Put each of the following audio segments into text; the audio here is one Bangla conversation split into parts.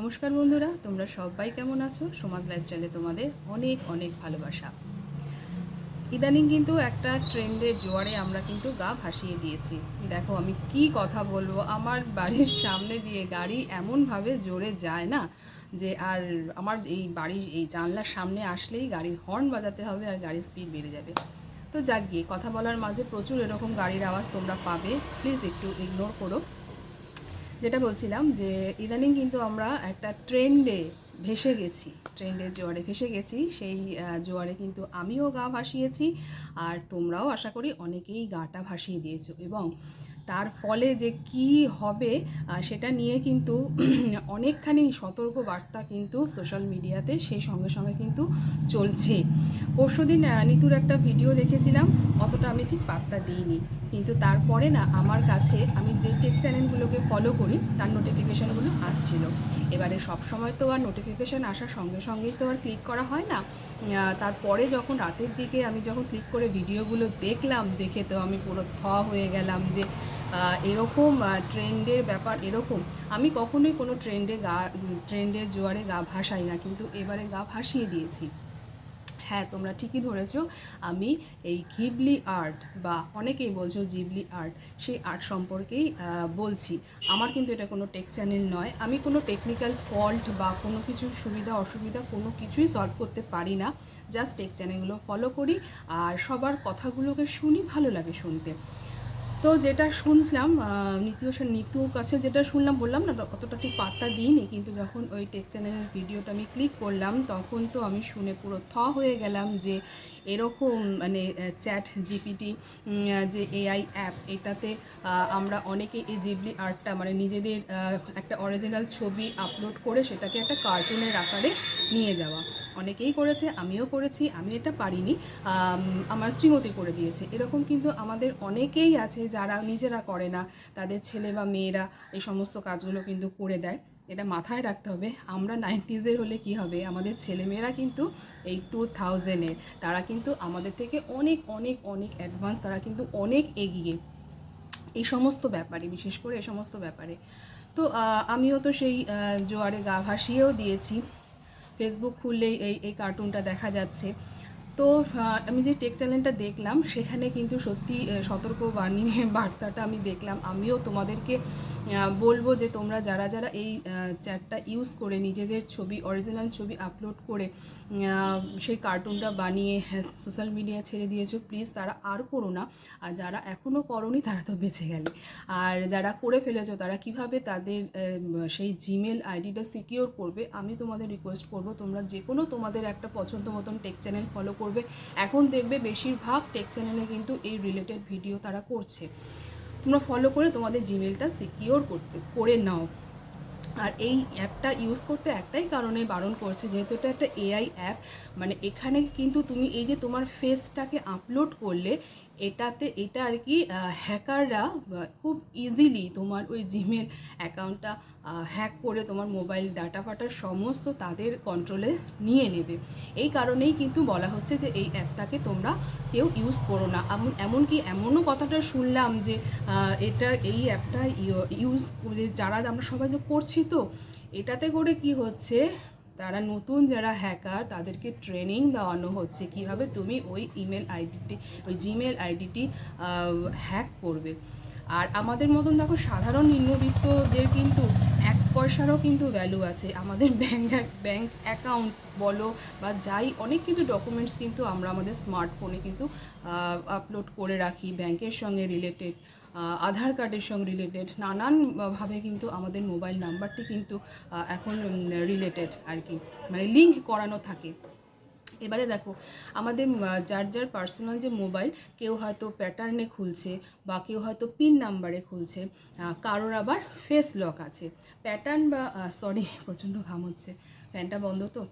নমস্কার বন্ধুরা, তোমরা সবাই কেমন আছো? সমাজ লাইফস্টাইলে তোমাদের অনেক অনেক ভালোবাসা। ইদানিং কিন্তু একটা ট্রেন্ডের জোয়ারে আমরা কিন্তু গা ভাসিয়ে দিয়েছি। দেখো, আমি কি কথা বলব? আমার বাড়ির সামনে দিয়ে গাড়ি এমনভাবে জোরে যায় না যে আর আমার এই বাড়ির এই জানলার সামনে আসলেই গাড়ির হর্ন বাজাতে হবে আর গাড়ির স্পিড বেড়ে যাবে। তো যাক গিয়ে, কথা বলার মাঝে প্রচুর এরকম গাড়ির আওয়াজ তোমরা পাবে। প্লিজ একটু ইগনোর করো। যেটা বলছিলাম যে ইদানিং কিন্তু আমরা একটা ট্রেন্ডে ভেসে গেছি ট্রেন্ডের জোয়ারে ভেসে গেছি। সেই জোয়ারে কিন্তু আমিও গা ভাসিয়েছি আর তোমরাও আশা করি অনেকেই গাটা ভাসিয়ে দিয়েছ। এবং তার ফলে যে কি হবে সেটা নিয়ে কিন্তু অনেকখানি সতর্ক বার্তা কিন্তু সোশ্যাল মিডিয়াতে সেই সঙ্গে সঙ্গে কিন্তু চলছে। পরশুদিন আহ, নিতুর একটা ভিডিও দেখেছিলাম অতটা আমি ঠিক পাত্তা দিইনি। কিন্তু তারপরে না আমার কাছে আমি যে টেক চ্যানেলগুলোকে ফলো করি তার নোটিফিকেশানগুলো আসছিল। এবারে সব সময় তো আর নোটিফিকেশান আসার সঙ্গে সঙ্গেই তো আর ক্লিক করা হয় না। তারপরে যখন রাতের দিকে আমি যখন ক্লিক করে ভিডিওগুলো দেখলাম দেখে তো আমি পুরো থ হয়ে গেলাম যে এরকম ট্রেন্ডের ব্যাপার এরকম, আমি কখনোই কোনো ট্রেন্ডে গা ট্রেন্ডের জোয়ারে গা ভাসাই না, কিন্তু এবারে গা ভাসিয়ে দিয়েছি। হ্যাঁ তোমরা ঠিকই ধরেছ, আমি এই ঘিবলি আর্ট বা অনেকেই বলছো জিবলি আর্ট, সেই আর্ট সম্পর্কেই বলছি। আমার কিন্তু এটা কোনো টেক চ্যানেল নয়। আমি কোনো টেকনিক্যাল ফল্ট বা কোনো কিছু সুবিধা, অসুবিধা কোনো কিছুই সলভ করতে পারি না। জাস্ট টেক চ্যানেলগুলো ফলো করি, আর সবার কথাগুলোকে শুনি, ভালো লাগে শুনতে। তো যেটা শুনছিলাম নিতীয় নিতুর কাছে যেটা শুনলাম, বললাম না অতটা ঠিক পাত্তা দিইনি, কিন্তু যখন ওই টেক চ্যানেলের ভিডিওটা আমি ক্লিক করলাম, তখন তো আমি শুনে পুরো থ হয়ে গেলাম যে এরকম মানে চ্যাট জিপিটি যে এআই অ্যাপ এটাতে আমরা অনেকে এই জিবলি আর্টটা মানে নিজেদের একটা অরিজিনাল ছবি আপলোড করে সেটাকে একটা কার্টুনের আকারে নিয়ে যাওয়া। অনেকেই করেছে, আমিও করেছি, আমি এটা পারিনি আমার শ্রীমতী করে দিয়েছে। এরকম কিন্তু আমাদের অনেকেই আছে যারা নিজেরা করে না, তাদের ছেলে বা মেয়েরা এই সমস্ত কাজগুলো কিন্তু করে দেয়। এটা মাথায় রাখতে হবে। আমরা নাইনটিজের হলে কি হবে? আমাদের ছেলেমেয়েরা কিন্তু এই টু থাউজেন্ডের তারা কিন্তু আমাদের থেকে অনেক অনেক অনেক অ্যাডভান্স তারা কিন্তু অনেক এগিয়ে। এই সমস্ত ব্যাপারে, বিশেষ করে এই সমস্ত ব্যাপারে। তো আমিও তো সেই জোয়ারে গা ভাসিয়েও দিয়েছি। ফেসবুক খুললেই এই এই কার্টুনটা দেখা যাচ্ছে। তো আমি যে টেক চ্যানেলটা দেখলাম, সেখানে কিন্তু সত্যি সতর্ক বাণী বার্তাটা আমি দেখলাম। আমিও তোমাদেরকে বলব যে তোমরা যারা যারা এই চ্যাটটা ইউজ করে নিজেদের ছবি অরিজিনাল ছবি আপলোড করে সেই কার্টুনটা বানিয়ে সোশ্যাল মিডিয়া ছেড়ে দিয়েছ প্লিজ তারা আর করো না। আর যারা এখনও করনি, তারা তো বেঁচে গেলে। আর যারা করে ফেলেছো, তারা কীভাবে তাদের সেই জিমেল আইডিটা সিকিওর করবে, আমি তোমাদের রিকোয়েস্ট করব, তোমরা যে কোনো তোমাদের একটা পছন্দ মতন টেক চ্যানেল ফলো করবে। এখন দেখবে, বেশিরভাগ টেক চ্যানেলে কিন্তু এই রিলেটেড ভিডিও তারা করছে। তোমরা ফলো করে তোমাদের জিমেলটা সিকিওর করতে, করে নাও। আর এই অ্যাপটা ইউজ করতে একটাই কারণে বারণ করছে, যেহেতু এটা একটা এআই অ্যাপ মানে এখানে কিন্তু তুমি এই যে তোমার ফেসটাকে আপলোড করলে, এটাতে এটা আর কি হ্যাকাররা খুব ইজিলি তোমার ওই জিমেল অ্যাকাউন্টটা হ্যাক করে তোমার মোবাইল ডাটা ফাটা সমস্ত তাদের কন্ট্রোলে নিয়ে নেবে। এই কারণেই কিন্তু বলা হচ্ছে যে এই অ্যাপটাকে তোমরা কেউ ইউজ করো না। এমন এমনকি এমনও কথাটা শুনলাম যে এটা এই অ্যাপটা ইউজ যারা আমরা সবাই তো করছি তো, এটাতে করে কি হচ্ছে তারা নতুন যারা হ্যাকার তাদেরকে ট্রেনিং দেওয়ানো হচ্ছে কীভাবে তুমি ওই ইমেল আইডিটি ওই জিমেল আইডিটি হ্যাক করবে। আর আমাদের মতন দেখো সাধারণ নিম্নবিত্তদের কিন্তু এক পয়সারও কিন্তু ভ্যালু আছে। আমাদের ব্যাঙ্ক ব্যাঙ্ক অ্যাকাউন্ট বলো বা যাই, অনেক কিছু ডকুমেন্টস কিন্তু আমরা আমাদের স্মার্টফোনে কিন্তু আপলোড করে রাখি ব্যাংকের সঙ্গে রিলেটেড আধার কার্ডের সঙ্গে রিলেটেড নানানভাবে কিন্তু আমাদের মোবাইল নাম্বারটি কিন্তু এখন রিলেটেড আর কি। মানে লিঙ্ক করানো থাকে। এবারে দেখো, আমাদের যার যার পার্সোনাল যে মোবাইল কেউ হয়তো প্যাটার্নে খুলছে বা কেউ হয়তো পিন নাম্বারে খুলছে কারোর আবার ফেস লক আছে। প্যাটার্ন বা সরি প্রচণ্ড ঘাম হচ্ছে ফ্যানটা বন্ধ তো।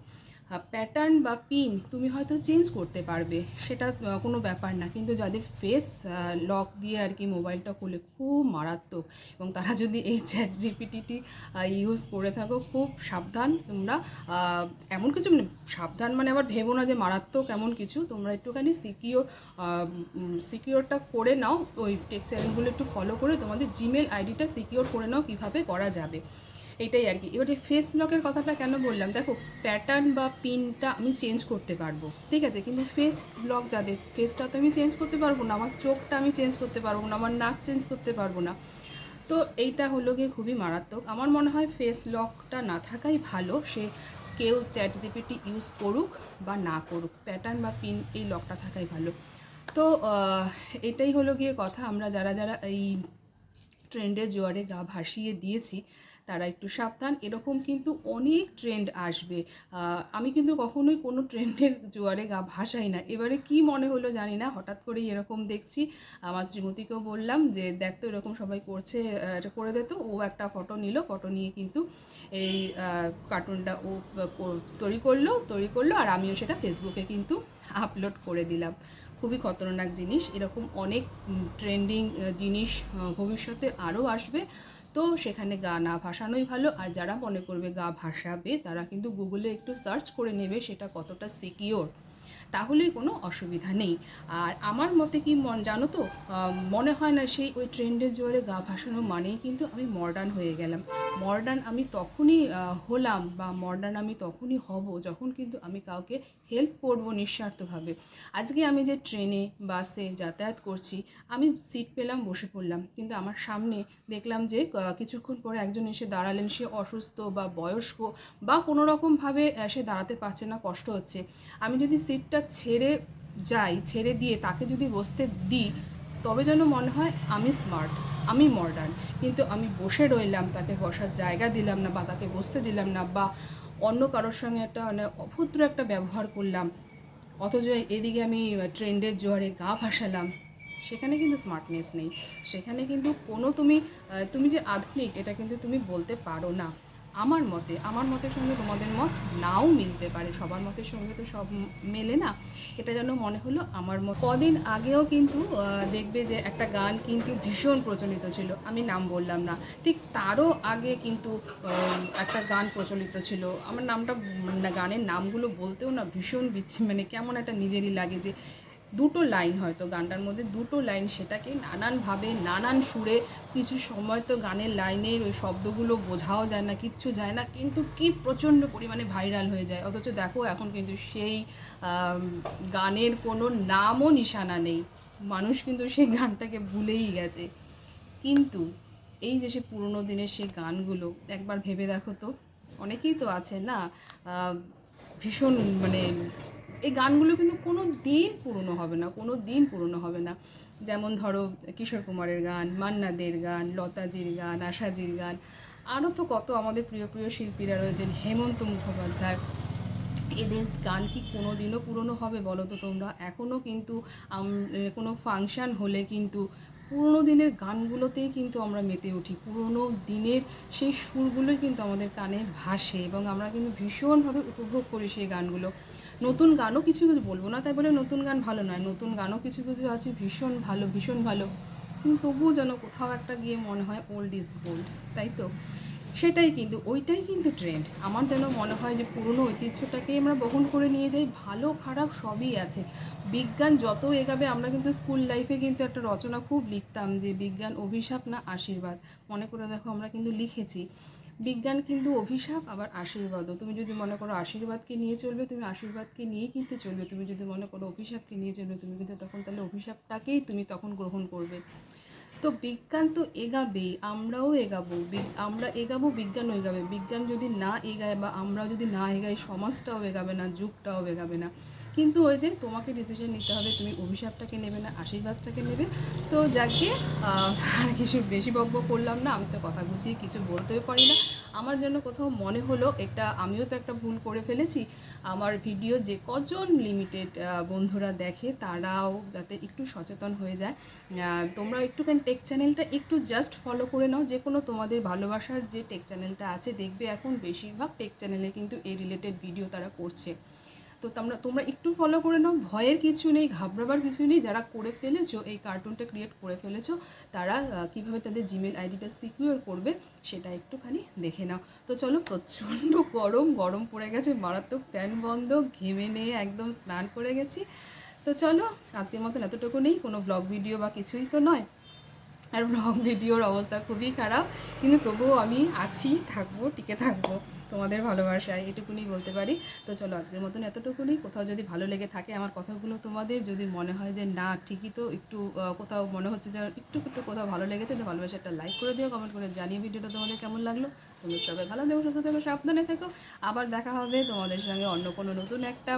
প্যাটার্ন বা পিন তুমি হয়তো চেঞ্জ করতে পারবে, সেটা কোনো ব্যাপার না। কিন্তু যাদের ফেস লক দিয়ে আর কি মোবাইলটা খুলে খুব মারাত্মক। এবং তারা যদি এই চ্যাট জিপিটিটি ইউজ করে থাকো, খুব সাবধান তোমরা এমন কিছু মানে সাবধান মানে আবার ভেবো না যে মারাত্মক এমন কিছু। তোমরা একটুখানি সিকিওর সিকিওরটা করে নাও। ওই টেক চ্যানেলগুলো একটু ফলো করে তোমাদের জিমেল আইডিটা সিকিওর করে নাও কীভাবে করা যাবে। এটাই আর কি। এবারে ফেস লকের কথাটা কেন বললাম? দেখো প্যাটার্ন বা পিনটা আমি চেঞ্জ করতে পারব, ঠিক আছে? কিন্তু ফেস লক যাদের ফেসটা তো আমি চেঞ্জ করতে পারব না, আমার চোখটা আমি চেঞ্জ করতে পারব না, আমার নাক চেঞ্জ করতে পারব না। তো এইটা হলো গিয়ে খুবই মারাত্মক। আমার মনে হয় ফেস লকটা না থাকাই ভালো, সে কেউ চ্যাট জিপিটি ইউজ করুক বা না করুক প্যাটার্ন বা পিন এই লকটা থাকাই ভালো। তো এটাই হলো গিয়ে কথা। আমরা যারা যারা এই ট্রেন্ডের জোয়ারে গা ভাসিয়ে দিয়েছি তারা একটু সাবধান। এরকম কিন্তু অনেক ট্রেন্ড আসবে। আমি কিন্তু কখনোই কোনো ট্রেন্ডের জোয়ারে গা ভাসাই না। এবারে কি মনে হলো জানি না, হঠাৎ করেই এরকম দেখছি। আমার শ্রীমতীকেও বললাম যে, দেখ তো, এরকম সবাই করছে এটা করে দে ও একটা ফটো নিল। ফটো নিয়ে কিন্তু এই কার্টুনটা ও তৈরি করল তৈরি করল আর আমিও সেটা ফেসবুকে কিন্তু আপলোড করে দিলাম। খুবই খতরনাক জিনিস। এরকম অনেক ট্রেন্ডিং জিনিস ভবিষ্যতে আরও আসবে। তো সেখানে গা না ভাসানোই ভালো। আর যারা মনে করবে গা ভাসাবে, তারা কিন্তু গুগলে একটু সার্চ করে নেবে সেটা কতটা সিকিওর তাহলে কোনো অসুবিধা নেই। আর আমার মতে কি মন, জানো তো? মনে হয় না সেই ওই ট্রেন্ডের জোরে গা ভাসানো মানেই কিন্তু আমি মডার্ন হয়ে গেলাম। মডার্ন আমি তখনই হলাম বা মডার্ন আমি তখনই হব যখন কিন্তু আমি কাউকে হেল্প করব নিঃস্বার্থভাবে। আজকে আমি যে ট্রেনে, বাসে যাতায়াত করছি, আমি সিট পেলাম, বসে পড়লাম। কিন্তু আমার সামনে দেখলাম যে কিছুক্ষণ পরে একজন এসে দাঁড়ালেন। সে অসুস্থ বা বয়স্ক বা কোনো রকমভাবে সে দাঁড়াতে পারছে না, কষ্ট হচ্ছে। আমি যদি সিটটা ছেড়ে যাই, ছেড়ে দিয়ে তাকে যদি বসতে দিই, তবে যেন মনে হয় আমি স্মার্ট আমি মডার্ন কিন্তু আমি বসে রইলাম, তাকে বসার জায়গা দিলাম না বা তাকে বসতে দিলাম না বা অন্য কারোর সঙ্গে একটা মানে অভদ্র একটা ব্যবহার করলাম। অথচ এদিকে আমি ট্রেন্ডের জোয়ারে গা ভাসালাম। সেখানে কিন্তু স্মার্টনেস নেই। সেখানে কিন্তু কোনো তুমি তুমি যে আধুনিক, এটা কিন্তু তুমি বলতে পারো না। আমার মতে, আমার মতের সঙ্গে তোমাদের মত নাও মিলতে পারে। সবার মতের সঙ্গে তো সব মেলে না। এটা যেন মনে হলো আমার মত। কদিন আগেও কিন্তু দেখবে যে একটা গান কিন্তু ভীষণ প্রচলিত ছিল। আমি নাম বললাম না। ঠিক তারও আগে কিন্তু একটা গান প্রচলিত ছিল। আমার নামটা গানের নামগুলো বলতেও না ভীষণ বিচ্ছি মানে কেমন একটা নিজেরই লাগে যে দুটো লাইন হয়তো গানটার মধ্যে, দুটো লাইন সেটাকে নানানভাবে, নানান সুরে কিছু সময় তো গানের লাইনের ওই শব্দগুলো বোঝাও যায় না, কিচ্ছু যায় না, কিন্তু কি প্রচণ্ড পরিমাণে ভাইরাল হয়ে যায়। অথচ দেখো, এখন কিন্তু সেই গানের কোনো নামও নিশানা নেই। মানুষ কিন্তু সেই গানটাকে ভুলেই গেছে। কিন্তু এই যে সে পুরোনো দিনের সেই গানগুলো, একবার ভেবে দেখো তো, অনেকেই তো আছে না ভীষণ মানে এই গানগুলো কিন্তু কোনো দিন পুরনো হবে না, কোনো দিন পুরনো হবে না। যেমন ধরো কিশোর কুমারের গান, মান্নাদের গান, লতাজির গান, আশাজির গান। আরও তো কত আমাদের প্রিয় প্রিয় শিল্পীরা রয়েছেন, হেমন্ত মুখোপাধ্যায়। এদের গান কি কোনো দিনও পুরনো হবে বলো তো তোমরা? এখনও কিন্তু কোনো ফাংশান হলে কিন্তু পুরোনো দিনের গানগুলোতেই কিন্তু আমরা মেতে উঠি। পুরোনো দিনের সেই সুরগুলোই কিন্তু আমাদের কানে ভাসে এবং আমরা কিন্তু ভীষণভাবে উপভোগ করি সেই গানগুলো। নতুন গানও কিছু কিছু বলব না, তাই বলে নতুন গান ভালো নয়। নতুন গানও কিছু কিছু আছে, ভীষণ ভালো ভীষণ ভালো। কিন্তু তবুও যেন কোথাও একটা গিয়ে মনে হয় ওল্ড ইজ গোল্ড তাই তো? সেটাই কিন্তু, ওইটাই কিন্তু ট্রেন্ড আমার যেন মনে হয় যে পুরনো ঐতিহ্যটাকেই আমরা বহন করে নিয়ে যাই, ভালো, খারাপ সবই আছে। বিজ্ঞান যত এগাবে, আমরা কিন্তু স্কুল লাইফে কিন্তু একটা রচনা খুব লিখতাম যে বিজ্ঞান, অভিশাপ না আশীর্বাদ। মনে করে দেখো আমরা কিন্তু লিখেছি। বিজ্ঞান কিন্তু অভিশাপ, আবার আশীর্বাদও। তুমি যদি মনে করো আশীর্বাদকে নিয়ে চলবে, তুমি আশীর্বাদকে নিয়েই কিন্তু চলবে। তুমি যদি মনে করো অভিশাপকে নিয়ে চলবে, তুমি কিন্তু তখন তাহলে অভিশাপটাকেই তুমি তখন গ্রহণ করবে। তো বিজ্ঞান তো এগাবেই, আমরাও এগাবো। আমরা এগাবো বিজ্ঞানও এগাবে। বিজ্ঞান যদি না এগায় বা আমরাও যদি না এগাই, সমাজটাও এগাবে না, যুগটাও এগাবে না। কিন্তু ওই যে তোমাকে ডিসিশন নিতে হবে, তুমি অভিশাপটাকে নেবে না, আশীর্বাদটাকে নেবে। তো যাকে কিছু বেশি বকব করলাম না, আমি তো কথা গুছিয়ে কিছু বলতেও পারি না। আমার জন্য কোথাও মনে হলো একটা আমিও তো একটা ভুল করে ফেলেছি। আমার ভিডিও যে কজন লিমিটেড বন্ধুরা দেখে, তারাও যাতে একটু সচেতন হয়ে যায়। তোমরা একটুখানি টেক চ্যানেলটা একটু জাস্ট ফলো করে নাও, যে কোনো তোমাদের ভালোবাসার যে টেক চ্যানেলটা আছে, দেখবে এখন বেশিরভাগ টেক চ্যানেলে কিন্তু এই রিলেটেড ভিডিও তারা করছে। তো তোমরা তোমরা একটু ফলো করে নাও। ভয়ের কিছু নেই, ঘাবড়াবার কিছু নেই। যারা করে ফেলেছো, এই কার্টুনটা ক্রিয়েট করে ফেলেছো, তারা কীভাবে তাদের জিমেল আইডিটা সিকিউর করবে, সেটা একটুখানি দেখে নাও। তো চলো, প্রচণ্ড গরম গরম পড়ে গেছে, মারাত্মক ফ্যান বন্ধ, ঘেমে নিয়ে একদম স্নান করে গেছি। তো চলো, আজকের মতন এতটুকু নেই, কোনো ব্লগ ভিডিও বা কিছুই তো নয়। আর ব্লগ ভিডিওর অবস্থা খুবই খারাপ, কিন্তু তবুও আমি আছি, থাকব, টিকে থাকব। তোমাদের ভালোবাসায় এটুকুনি বলতে পারি। তো চলো আজকের মতন এতটুকুনি। কোথাও যদি ভালো লেগে থাকে আমার কথাগুলো তোমাদের, যদি মনে হয় যে না, ঠিকই তো একটু কোথাও মনে হচ্ছে যে একটু একটু কোথাও ভালো লেগেছে, তো ভালোবাসা একটা লাইক করে দিও কমেন্ট করে জানিয়ে ভিডিওটা তোমাদের কেমন লাগল? তুমি সবাই ভালো থেকো, সুস্থ থেকো, সাবধানে থেকো। আবার দেখা হবে তোমাদের সঙ্গে অন্য কোনো নতুন একটা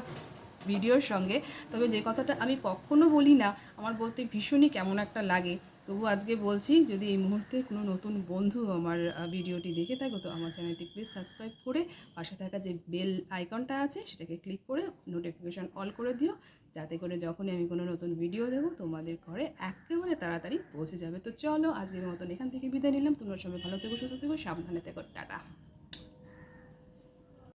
ভিডিওর সঙ্গে। তবে যে কথাটা আমি কখনো বলি না, আমার বলতে ভীষণই কেমন একটা লাগে। তবু আজকে বলছি, যদি এই মুহূর্তে কোনো নতুন বন্ধু আমার ভিডিওটি দেখে থাকো, তো আমার চ্যানেলটি প্লিজ সাবস্ক্রাইব করে পাশে থাকা যে বেল আইকনটা আছে, সেটাকে ক্লিক করে নোটিফিকেশান অল করে দিও, যাতে করে যখনই আমি কোনো নতুন ভিডিও দেবো, তোমাদের ঘরে একেবারে তাড়াতাড়ি পৌঁছে যাবে। তো চলো, আজকের মতন এখান থেকে বিদায় নিলাম। তোমরা সবাই ভালো থেকো, সুস্থ থেকো, সাবধানে থেকো। টাটা।